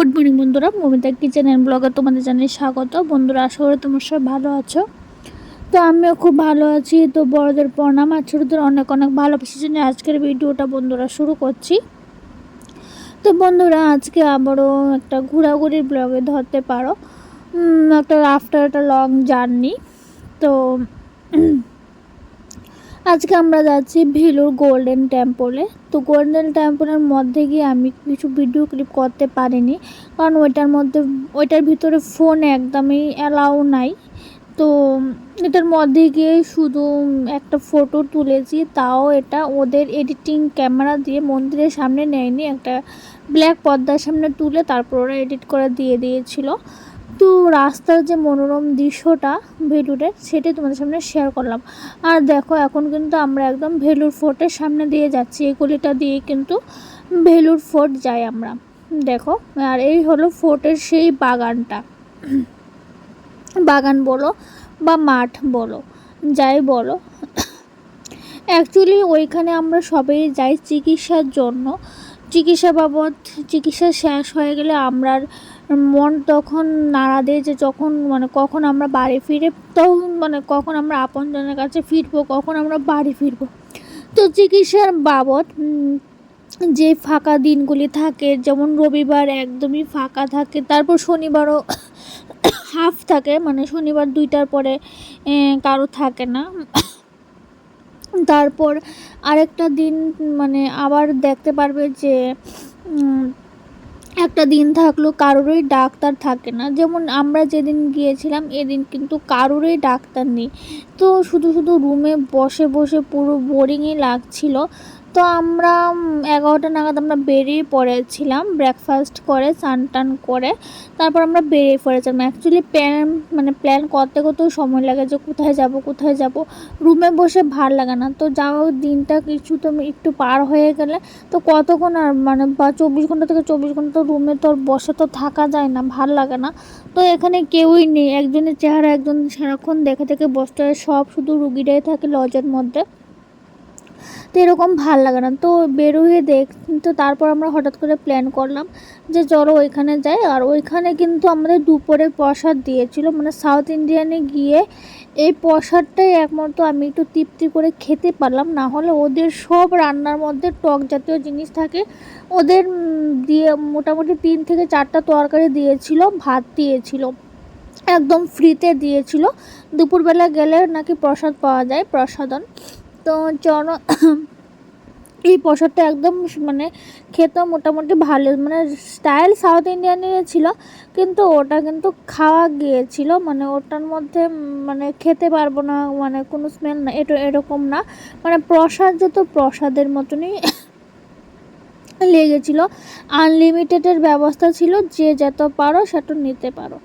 Good morning বন্ধুরা। Momita kitchen and ব্লগে তোমাদের জানাই স্বাগত। বন্ধুরা, আশা করি তোমার সবাই ভালো আছো। তো আমিও খুব ভালো আছি। তো বড়দের প্রণাম আর ছোটোদের অনেক অনেক ভালোবাসার জন্য আজকের ভিডিওটা বন্ধুরা শুরু করছি। তো বন্ধুরা, আজকে আবারও একটা ঘোরাঘুরির ব্লগে ধরতে পারো। একটা আফটার একটা লং জার্নি তো আজকে আমরা যাচ্ছি ভেলুর গোল্ডেন টেম্পলে তো গোল্ডেন টেম্পলের মধ্যে গিয়ে আমি কিছু ভিডিও ক্লিপ করতে পারিনি, কারণ ওইটার মধ্যে, ওইটার ভিতরে ফোন একদমই অ্যালাউ নাই। তো এটার মধ্যে গিয়ে শুধু একটা ফটো তুলেছি, তাও এটা ওদের এডিটিং ক্যামেরা দিয়ে মন্দিরের সামনে নেয়নি, একটা ব্ল্যাক পর্দার সামনে তুলে তারপর ওরা এডিট করে দিয়ে দিয়েছিল। তো রাস্তার যে মনোরম দৃশ্যটা ভেলুরের সেটাই তোমাদের সামনে শেয়ার করলাম। আর দেখো, এখন কিন্তু আমরা একদম ভেলুর ফোর্টের সামনে দিয়ে যাচ্ছি। এই গলিটা দিয়ে কিন্তু ভেলুর ফোর্ট যাই আমরা। দেখো, আর এই হলো ফোর্টের সেই বাগানটা। বাগান বলো বা মাঠ বলো, যাই বলো। অ্যাকচুয়ালি ওইখানে আমরা সবাই যাই চিকিৎসার জন্য। চিকিৎসা বাবদ, চিকিৎসা শেষ হয়ে গেলে আমরা মন তখন নাড়া দেয় যে যখন মানে কখন আমরা বাড়ি ফিরে তখন মানে কখন আমরা আপনজনের কাছে ফিরবো, কখন আমরা বাড়ি ফিরবো। তো চিকিৎসার বাবদ যে ফাঁকা দিনগুলি থাকে, যেমন রবিবার একদমই ফাঁকা থাকে, তারপর শনিবারও হাফ থাকে মানে শনিবার দুইটার পরে কারও থাকে না। তারপর আরেকটা দিন মানে আবার দেখতে পারবে যে একটা দিন থাকল কারোরই ডাক্তার থাকে না। যেমন আমরা যেদিন গিয়েছিলাম, এদিন কিন্তু কারোরই ডাক্তার নেই। তো শুধু শুধু রুমে বসে বসে পুরো বোরিংই লাগছিল। তো আমরা এগারোটা নাগাদ আমরা বেরিয়ে পড়েছিলাম। ব্রেকফাস্ট করে, স্নান টান করে, তারপর আমরা বেরিয়ে পড়েছিলাম। অ্যাকচুয়ালি প্ল্যান মানে প্ল্যান করতে করতেও সময় লাগে যে কোথায় যাব কোথায় যাব। রুমে বসে ভালো লাগে না। তো যাও, দিনটা কিছু তো একটু পার হয়ে গেলে, তো কতক্ষণ আর মানে বা চব্বিশ ঘণ্টা থেকে চব্বিশ ঘণ্টা রুমে তো আর বসে তো থাকা যায় না ভালো লাগে না। তো এখানে কেউই নেই। একজনের চেহারা একজন সারাক্ষণ দেখে দেখে বসতে হয়। সব শুধু রুগীরাই থাকে লজের মধ্যে। তো এরকম ভালো লাগে না। তো বেরোয়ে দেখ, তো তারপর আমরা হঠাৎ করে প্ল্যান করলাম যে চলো ওইখানে যাই। আর ওইখানে কিন্তু আমাদের দুপুরে প্রসাদ দিয়েছিল। মানে সাউথ ইন্ডিয়ানে গিয়ে এই প্রসাদটাই একমাত্র আমি একটু তৃপ্তি করে খেতে পারলাম। না হলে ওদের সব রান্নার মধ্যে টক জাতীয় জিনিস থাকে। ওদের দিয়ে মোটামুটি তিন থেকে চারটা তরকারি দিয়েছিল, ভাত দিয়েছিল, একদম ফ্রিতে দিয়েছিল। দুপুরবেলা গেলে নাকি প্রসাদ পাওয়া যায় প্রসাদন তো চর এই প্রসাদটা একদম মানে খেতে মোটামুটি ভালো মানে স্টাইল সাউথ ইন্ডিয়ানের ছিল, কিন্তু ওটা কিন্তু খাওয়া গিয়েছিল মানে ওটার মধ্যে মানে খেতে পারব না মানে কোনো স্মেল না এটা এরকম না। মানে প্রসাদ যত প্রসাদের মতনই লেগেছিল আনলিমিটেডের ব্যবস্থা ছিল, যে যত পারো সেটা নিতে পারো।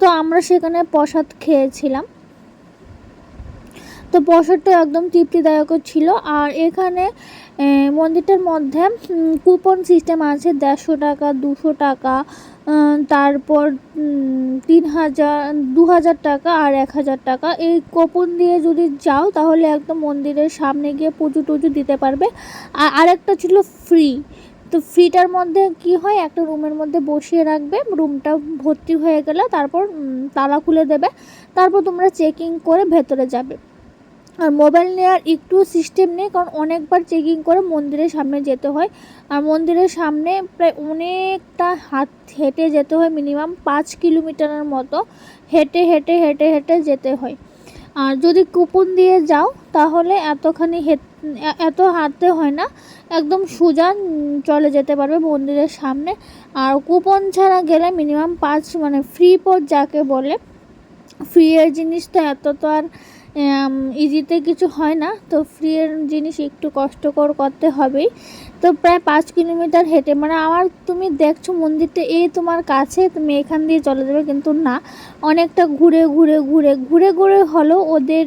তো আমরা সেখানে প্রসাদ খেয়েছিলাম। তো প্রসাদটা একদম তৃপ্তিদায়ক ছিল। আর এখানে মন্দিরটার মধ্যে কুপন সিস্টেম আছে দেড়শো টাকা, দুশো টাকা তারপর তিন হাজার, দু হাজার টাকা আর এক হাজার টাকা। এই কুপন দিয়ে যদি যাও, তাহলে একদম মন্দিরের সামনে গিয়ে পুজো টুজো দিতে পারবে। আর আরেকটা ছিল ফ্রি তো ফ্রিটার মধ্যে কি হয়, একটা রুমের মধ্যে বসিয়ে রাখবে, রুমটা ভর্তি হয়ে গেলে তারপর তালা খুলে দেবে। তারপর তোমরা চেকিং করে ভেতরে যাবে। আর মোবাইল নেওয়ার একটু সিস্টেম নেই কারণ অনেকবার চেকিং করে মন্দিরের সামনে যেতে হয়। আর মন্দিরের সামনে প্রায় অনেকটা হাত হেঁটে যেতে হয় মিনিমাম পাঁচ কিলোমিটারের মতো হেঁটে হেঁটে হেঁটে হেঁটে যেতে হয়। আর যদি কুপন দিয়ে যাও তাহলে এতখানি এত হাঁটতে হয় না একদম সোজা উম, চলে যেতে পারবে মন্দিরের সামনে। আর কুপন ছাড়া গেলে মিনিমাম পাঁচ মানে ফ্রি পথ যাকে বলে ফ্রি এর জিনিস তো এত তো আর ইজিতে কিছু হয় না, তো ফ্রি এর জিনিস একটু কষ্টকর করতে হবেই। তো প্রায় পাঁচ কিলোমিটার হেঁটে মানে আমার তুমি দেখছ মন্দিরটা, এই তোমার কাছে তুমি এখান দিয়ে চলে যাবে, কিন্তু না, অনেকটা ঘুরে ঘুরে ঘুরে ঘুরে ঘুরে হলো ওদের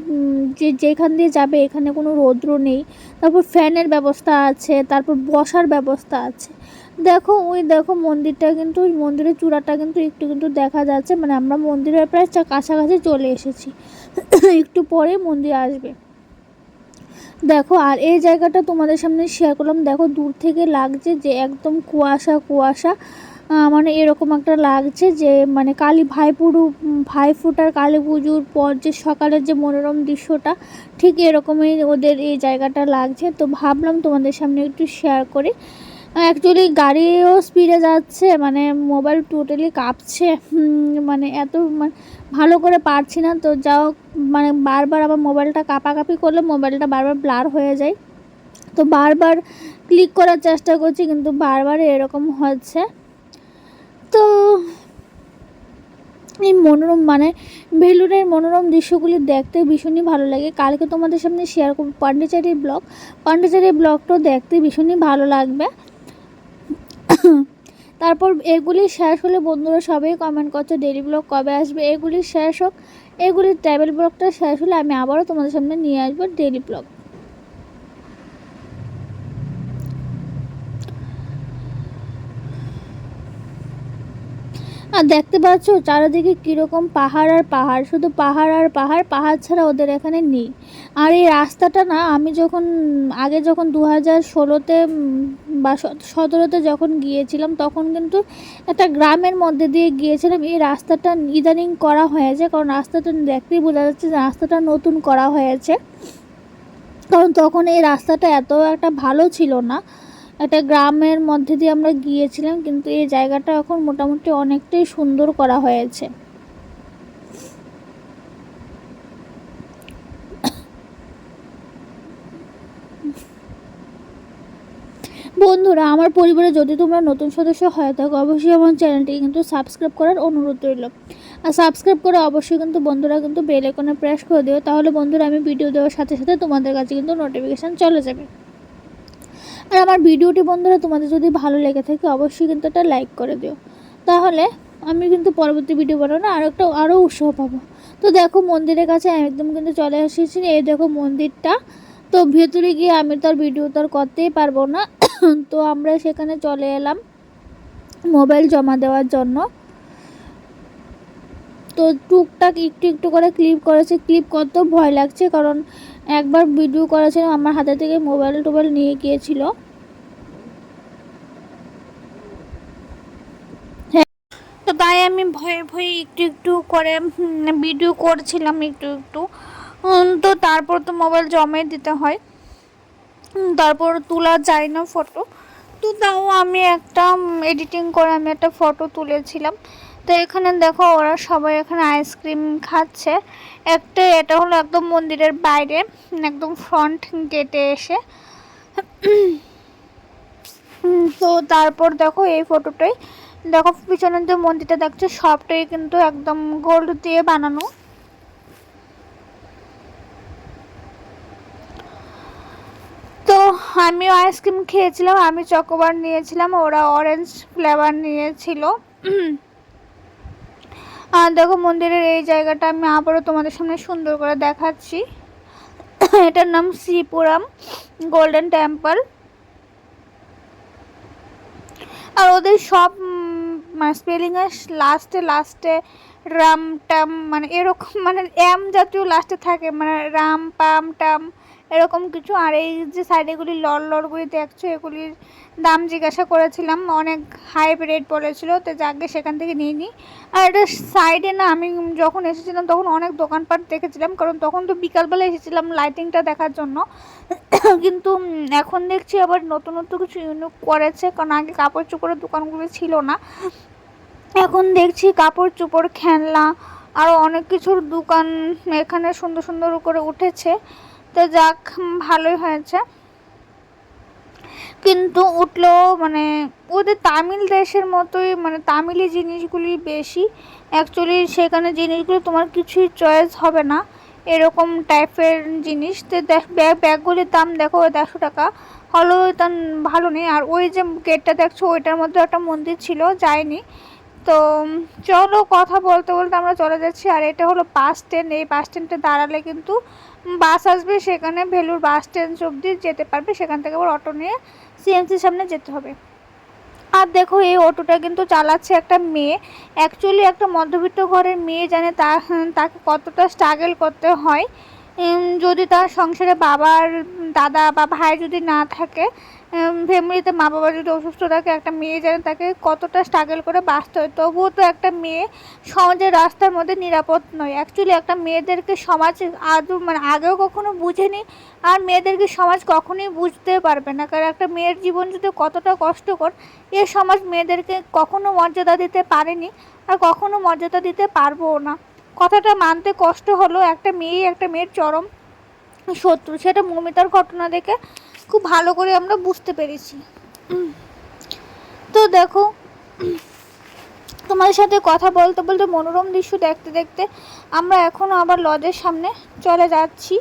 যে যেখান দিয়ে যাবে, এখানে কোনো রৌদ্র নেই, তারপর ফ্যানের ব্যবস্থা আছে, তারপর বসার ব্যবস্থা আছে। দেখো, ওই দেখো মন্দিরটা কিন্তু, ওই মন্দিরের চূড়াটা কিন্তু একটু কিন্তু দেখা যাচ্ছে মানে আমরা মন্দিরের প্রায় কাছাকাছি চলে এসেছি। একটু পরে মন্দির আসবে। দেখো, আর এই জায়গাটা তোমাদের সামনে শেয়ার করলাম। দেখো, দূর থেকে লাগছে যে একদম কুয়াশা কুয়াশা। মানে এরকম একটা লাগছে যে মানে কালী ভাইপুরু ভাই ফোটার কালী পুজোর পর যে সকালের যে মনোরম দৃশ্যটা, ঠিক এরকমই ওদের এই জায়গাটা লাগছে। তো ভাবলাম তোমাদের সামনে একটু শেয়ার করি। অ্যাকচুয়ালি গাড়িও স্পিডে যাচ্ছে মানে মোবাইল টোটালি কাঁপছে। মানে এত মানে ভালো করে পারছি না, তো যাও মানে বারবার আবার মোবাইলটা কাঁপাকাঁপি করলে মোবাইলটা বারবার ব্লার হয়ে যায়। তো বারবার ক্লিক করার চেষ্টা করছি, কিন্তু বারবার এরকম হচ্ছে। তো এই মনোরম মানে ভেলুরের মনোরম দৃশ্যগুলি দেখতে ভীষণই ভালো লাগে। কালকে তোমাদের সামনে শেয়ার করব পান্ডিচারি ব্লগ পান্ডিচারি ব্লগটাও দেখতে ভীষণই ভালো লাগবে। তারপর এগুলি শেষ হলে বন্ধুরা সবাই কমেন্ট করছে ডেলি ব্লগ কবে আসবে? এগুলি শেষ হোক এগুলির ট্রাভেল ব্লগটা শেষ হলে আমি আবারও তোমাদের সামনে নিয়ে আসব ডেলি ব্লগ আর দেখতে পাচ্ছ, চারিদিকে কীরকম পাহাড় আর পাহাড়, শুধু পাহাড় আর পাহাড় পাহাড় ছাড়া ওদের এখানে নেই। আর এই রাস্তাটা না, আমি যখন, আগে যখন দু হাজার ষোলোতে বা সতেরোতে যখন গিয়েছিলাম, তখন কিন্তু একটা গ্রামের মধ্যে দিয়ে গিয়েছিলাম। এই রাস্তাটা ইদানিং করা হয়েছে, কারণ রাস্তাটা দেখতেই বোঝা যাচ্ছে যে রাস্তাটা নতুন করা হয়েছে। কারণ তখন এই রাস্তাটা এত একটা ভালো ছিল না। একটা গ্রামের মধ্যে দিয়ে আমরা গিয়েছিলাম, কিন্তু এই জায়গাটা এখন মোটামুটি অনেকটাই সুন্দর করা হয়েছে। বন্ধুরা, আমার পরিবারে যদি তোমরা নতুন সদস্য হয়ে থাকো অবশ্যই আমার চ্যানেলটি কিন্তু সাবস্ক্রাইব করার অনুরোধ রইল। আর সাবস্ক্রাইব করে অবশ্যই কিন্তু বন্ধুরা কিন্তু বেল আইকনে প্রেস করে দিও, তাহলে বন্ধুরা আমি ভিডিও দেওয়ার সাথে সাথে তোমাদের কাছে কিন্তু নোটিফিকেশান চলে যাবে। আর আমার ভিডিওটি বন্ধুরা তোমাদের যদি ভালো লেগে থাকে, অবশ্যই কিন্তু একটা লাইক করে দিও। তাহলে আমি কিন্তু পরবর্তী ভিডিও বানানো আরও একটা আরও উৎসাহ পাবো। তো দেখো মন্দিরের কাছে একদম কিন্তু চলে এসেছি। এই দেখো মন্দিরটা। তো ভেতরে গিয়ে আমি তো আর ভিডিও তো আর করতেই পারব না। তো আমরা সেখানে চলে এলাম মোবাইল জমা দেওয়ার জন্য। তো টুকটাক একটু একটু করে ক্লিপ করেছে। ক্লিপ করতেও ভয় লাগছে কারণ একবার ভিডিও করেছিলাম আমার হাতে থেকে মোবাইল টোবাইল নিয়ে গিয়েছিল। হ্যাঁ, তো তাই আমি ভয়ে ভয়ে একটু একটু করে ভিডিও করছিলাম একটু একটু। তো তারপর তো মোবাইল জমে দিতে হয়। তারপর তোলা যায় না ফটো তো তাও আমি একটা এডিটিং করে আমি একটা ফটো তুলেছিলাম। তো এখানে দেখো ওরা সবাই এখানে আইসক্রিম খাচ্ছে। একটা এটা হলো একদম মন্দিরের বাইরে, একদম ফ্রন্ট গেটে এসে। তো তারপর দেখো এই ফটোটাই দেখো পিছনে যে মন্দিরটা দেখছ, সবটাই কিন্তু একদম গোল্ড দিয়ে বানানো তো আমিও আইসক্রিম খেয়েছিলাম, আমি চকোবার নিয়েছিলাম, ওরা অরেঞ্জ ফ্লেভার নিয়েছিল। আর দেখো মন্দিরের এই জায়গাটা আমি আবারও তোমাদের সামনে সুন্দর করে দেখাচ্ছি। এটার নাম শ্রীপুরাম গোল্ডেন টেম্পল আর ওদের সব স্পেলিংয়ের লাস্টে লাস্টে রাম টাম মানে এরকম মানে এম জাতীয় লাস্টে থাকে মানে রাম পাম টাম। এরকম কিছু। আর এই যে সাইডে এগুলি লর লরগুলি দেখছ, এগুলির দাম জিজ্ঞাসা করেছিলাম, অনেক হাই রেট বলেছিল, তো যাকে সেখান থেকে নিয়ে নিই আর এটা সাইডে না, আমি যখন এসেছিলাম তখন অনেক দোকানপাট দেখেছিলাম, কারণ তখন তো বিকালবেলা এসেছিলাম লাইটিংটা দেখার জন্য। কিন্তু এখন দেখছি আবার নতুনত্ব কিছু ইউনিক করেছে, কারণ আগে কাপড় চোপড়ের দোকানগুলো ছিল না। এখন দেখছি কাপড় চোপড়, খেলনা আরও অনেক কিছুর দোকান এখানে সুন্দর সুন্দর করে উঠেছে। তো যাক, ভালোই হয়েছে। কিন্তু উঠল মানে ওদের তামিল দেশের মতোই মানে তামিলি জিনিসগুলি বেশি। অ্যাকচুয়ালি সেখানে জিনিসগুলো তোমার কিছুই চয়েস হবে না। এরকম টাইপের জিনিস। তো দেখ ব্যাগ ব্যাগগুলির দাম দেখো দেড়শো টাকা। হলো তার ভালো নেই। আর ওই যে গেটটা দেখছ, ওইটার মধ্যে একটা মন্দির ছিল, যায়নি। তো চলো কথা বলতে বলতে আমরা চলে যাচ্ছি। আর এটা হলো বাস স্ট্যান্ড এই বাস স্ট্যান্ডে দাঁড়ালে কিন্তু বাস আসবে, সেখানে ভেলুর বাস স্ট্যান্ড অবধি যেতে পারবে, সেখান থেকে আবার অটো নিয়ে সিএমসির সামনে যেতে হবে। আর দেখো, এই অটোটা কিন্তু চালাচ্ছে একটা মেয়ে। অ্যাকচুয়ালি একটা মধ্যবিত্ত ঘরের মেয়ে জানে তা, তাকে কতটা স্ট্রাগল করতে হয়। যদি তার সংসারে বাবার, দাদা বা ভাই যদি না থাকে ফ্যামিলিতে মা বাবা যদি অসুস্থ থাকে, একটা মেয়ে জানে তাকে কতটা স্ট্রাগল করে বাঁচতে হয়, তবুও তো একটা মেয়ে সমাজের রাস্তার মধ্যে নিরাপদ নয়। অ্যাকচুয়ালি একটা মেয়েদেরকে সমাজ আদৌ মানে আগেও কখনো বুঝেনি, আর মেয়েদেরকে সমাজ কখনোই বুঝতে পারবে না। কারণ একটা মেয়ের জীবন যদি কতটা কষ্টকর, এ সমাজ মেয়েদেরকে কখনো মর্যাদা দিতে পারেনি, আর কখনো মর্যাদা দিতে পারবও না। কথাটা মানতে কষ্ট হলো। একটা মেয়েই একটা মেয়ের চরম শত্রু। সেটা মমিতার ঘটনা দেখে খুব ভালো করে আমরা বুঝতে পেরেছি। তো দেখো, তোমাদের সাথে কথা বলতে বলতে মনোরম দৃশ্য দেখতে দেখতে আমরা এখনও আবার লজের সামনে চলে যাচ্ছি।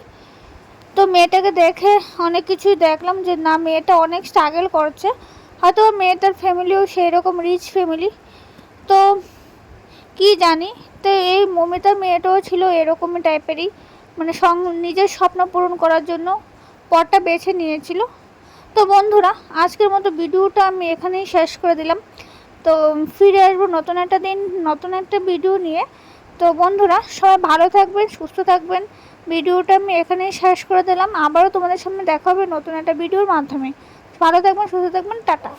তো মেয়েটাকে দেখে অনেক কিছুই দেখলাম যে, না, মেয়েটা অনেক স্ট্রাগল করছে। হয়তো মেয়েটার ফ্যামিলিও সেই রকম রিচ ফ্যামিলি তো কি জানি তো এই মমিতার মেয়েটাও ছিল এরকমই টাইপেরই। মানে সং, নিজের স্বপ্ন পূরণ করার জন্য পথটা বেছে নিয়েছিল। তো বন্ধুরা, আজকের মতো ভিডিওটা আমি এখানেই শেষ করে দিলাম। তো ফিরে আসব নতুন একটা দিন, নতুন একটা ভিডিও নিয়ে। তো বন্ধুরা, সবাই ভালো থাকবেন, সুস্থ থাকবেন। ভিডিওটা আমি এখানেই শেষ করে দিলাম। আবারও তোমাদের সামনে দেখা হবে নতুন একটা ভিডিওর মাধ্যমে। ভালো থাকবেন, সুস্থ থাকবেন, টাটা।